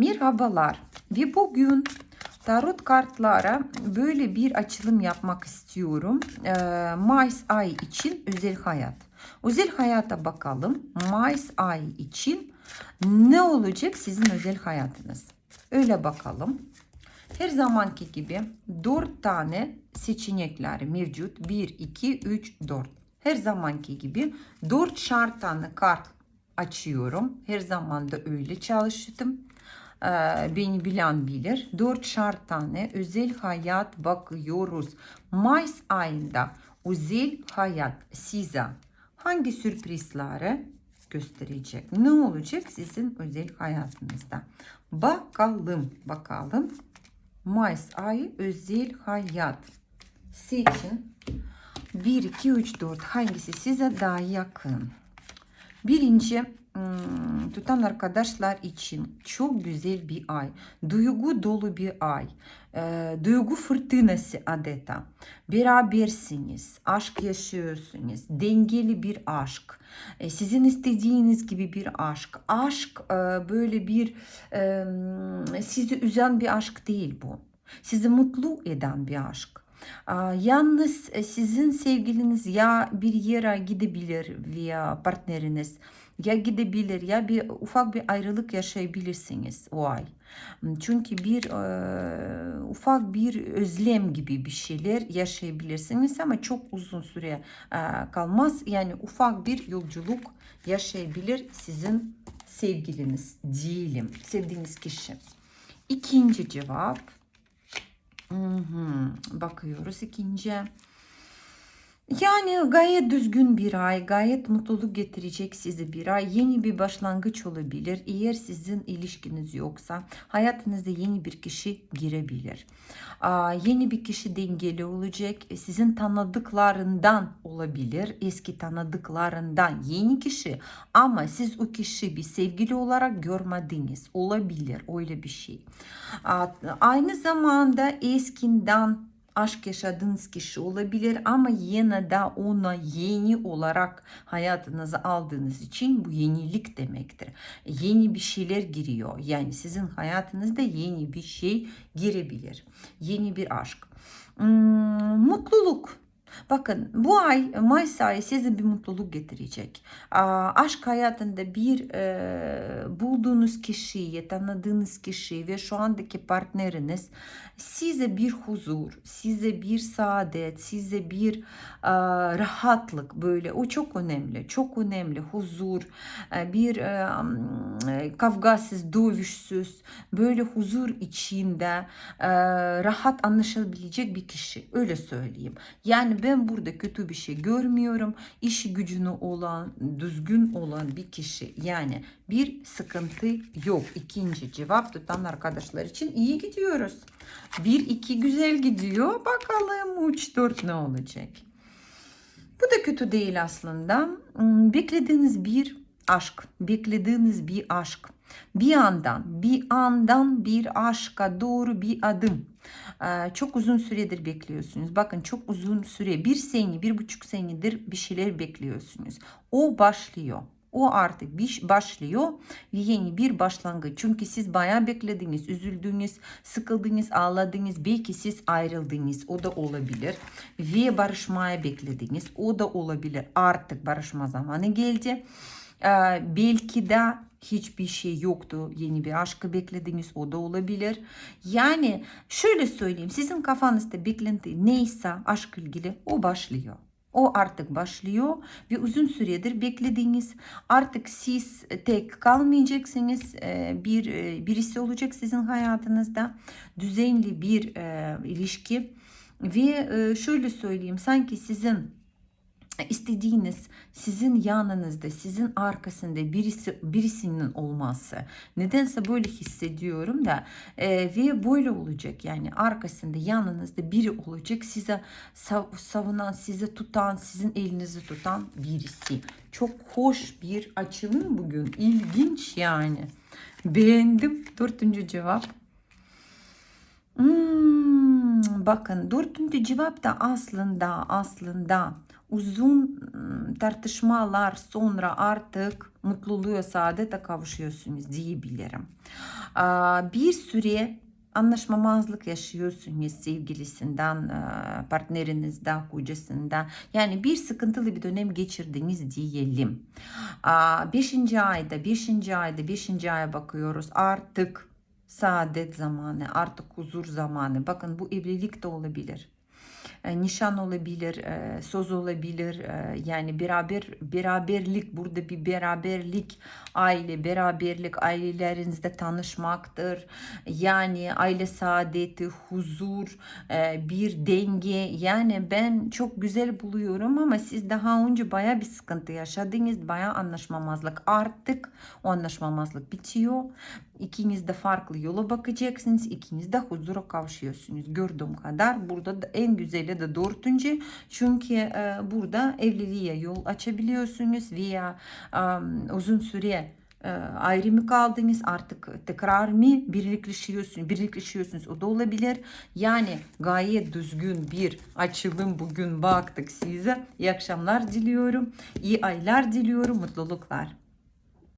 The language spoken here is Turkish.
Merhabalar ve bugün tarot kartlara böyle bir açılım yapmak istiyorum. Ee, Mayıs ayı için özel hayat. Özel hayata bakalım. Mayıs ayı için ne olacak sizin özel hayatınız? Öyle bakalım. Her zamanki gibi 4 tane seçenekler mevcut. 1, 2, 3, 4. Her zamanki gibi 4 şart tane kart açıyorum. Her zaman da öyle çalıştım. Ee, beni bilen bilir. 4 şart tane özel hayat bakıyoruz. Mayıs ayında özel hayat size hangi sürprizleri gösterecek? Ne olacak sizin özel hayatınızda? Bakalım, bakalım. Mayıs ayı özel hayat. Seçin. 1, 2, 3, 4 hangisi size daha yakın? Birinci tutan arkadaşlar için çok güzel bir ay. Duygu dolu bir ay. Ee, duygu fırtınası adeta. Berabersiniz. Aşk yaşıyorsunuz. Dengeli bir aşk. Sizin istediğiniz gibi bir aşk. Aşk e, böyle bir e, sizi üzen bir aşk değil bu. Sizi mutlu eden bir aşk. Yalnız e, sizin sevgiliniz ya bir yere gidebilir veya partneriniz ya gidebilir ya bir ufak bir ayrılık yaşayabilirsiniz o ay. Çünkü bir e, ufak bir özlem gibi bir şeyler yaşayabilirsiniz ama çok uzun süre e, kalmaz. Yani ufak bir yolculuk yaşayabilir sizin sevgiliniz diyelim sevdiğiniz kişi. İkinci cevap. Hı hı. Bakıyoruz ikinci. Yani gayet düzgün bir ay, gayet mutluluk getirecek size bir ay. Yeni bir başlangıç olabilir. Eğer sizin ilişkiniz yoksa hayatınızda yeni bir kişi girebilir. Aa, yeni bir kişi dengeli olacak. Sizin tanıdıklarından olabilir. Eski tanıdıklarından yeni kişi. Ama siz o kişi bir sevgili olarak görmediniz. Olabilir öyle bir şey. Aa, aynı zamanda eskinden aşk yaşadığınız kişi olabilir ama yine de ona yeni olarak hayatınıza aldığınız için bu yenilik demektir. Yeni bir şeyler giriyor. Yani sizin hayatınızda yeni bir şey girebilir. Yeni bir aşk. Hmm, mutluluk. Bakın bu ay Mayıs ayı size bir mutluluk getirecek. Aşk hayatında bir e, bulduğunuz kişiyi, tanıdığınız kişi ve şu andaki partneriniz size bir huzur, size bir saadet, size bir e, rahatlık böyle o çok önemli. Çok önemli huzur, e, bir e, kavgasız, dövüşsüz, böyle huzur içinde e, rahat anlaşabilecek bir kişi. Öyle söyleyeyim. Yani ben burada kötü bir şey görmüyorum. İşi gücünü olan, düzgün olan bir kişi. Yani bir sıkıntı yok. İkinci cevap tutan arkadaşlar için iyi gidiyoruz. Bir iki güzel gidiyor. Bakalım 3 4 ne olacak? Bu da kötü değil aslında. Hmm, Beklediğiniz bir aşk, beklediğiniz bir aşk. Bir andan, bir andan bir aşka doğru bir adım. Ee, çok uzun süredir bekliyorsunuz. Bakın çok uzun süre, bir sene, bir buçuk senedir bir şeyler bekliyorsunuz. O başlıyor. O artık bir başlıyor yeni bir başlangıç. Çünkü siz bayağı beklediniz, üzüldünüz, sıkıldınız, ağladınız. Belki siz ayrıldınız. O da olabilir. Ve barışmaya beklediniz. O da olabilir. Artık barışma zamanı geldi. Ee, belki de hiçbir şey yoktu. Yeni bir aşkı beklediniz. O da olabilir. Yani şöyle söyleyeyim. Sizin kafanızda beklenti neyse aşk ilgili o başlıyor. O artık başlıyor ve uzun süredir beklediğiniz artık siz tek kalmayacaksınız Ee, bir e, birisi olacak sizin hayatınızda düzenli bir e, ilişki. Ve e, şöyle söyleyeyim sanki sizin istediğiniz sizin yanınızda, sizin arkasında birisi birisinin olması. Nedense böyle hissediyorum da e, ve böyle olacak. Yani arkasında, yanınızda biri olacak. Size sav- savunan, size tutan, sizin elinizi tutan birisi. Çok hoş bir açılım bugün. İlginç yani. Beğendim. Dördüncü cevap. Hmm, bakın dördüncü cevap da aslında aslında uzun ım, tartışmalar sonra artık mutluluğa saadete kavuşuyorsunuz diyebilirim. Bir süre anlaşmamazlık yaşıyorsunuz sevgilisinden, e, partnerinizden, kocasından. Yani bir sıkıntılı bir dönem geçirdiniz diyelim. Beşinci ayda, beşinci ayda, beşinci aya bakıyoruz. Artık saadet zamanı, artık huzur zamanı. Bakın bu evlilik de olabilir. E, nişan olabilir, e, söz olabilir. E, yani beraber beraberlik burada bir beraberlik, aile beraberlik, ailelerinizde tanışmaktır. Yani aile saadeti, huzur, bir denge. Yani ben çok güzel buluyorum ama siz daha önce baya bir sıkıntı yaşadınız, baya anlaşmamazlık. Artık o anlaşmamazlık bitiyor. İkiniz de farklı yola bakacaksınız. İkiniz de huzura kavuşuyorsunuz. Gördüğüm kadar burada da en güzeli de dördüncü. Çünkü e, burada evliliğe yol açabiliyorsunuz veya e, uzun süre e, ayrı mı kaldınız artık tekrar mı birlikleşiyorsunuz birlikleşiyorsunuz o da olabilir yani gayet düzgün bir açılım bugün baktık size iyi akşamlar diliyorum iyi aylar diliyorum mutluluklar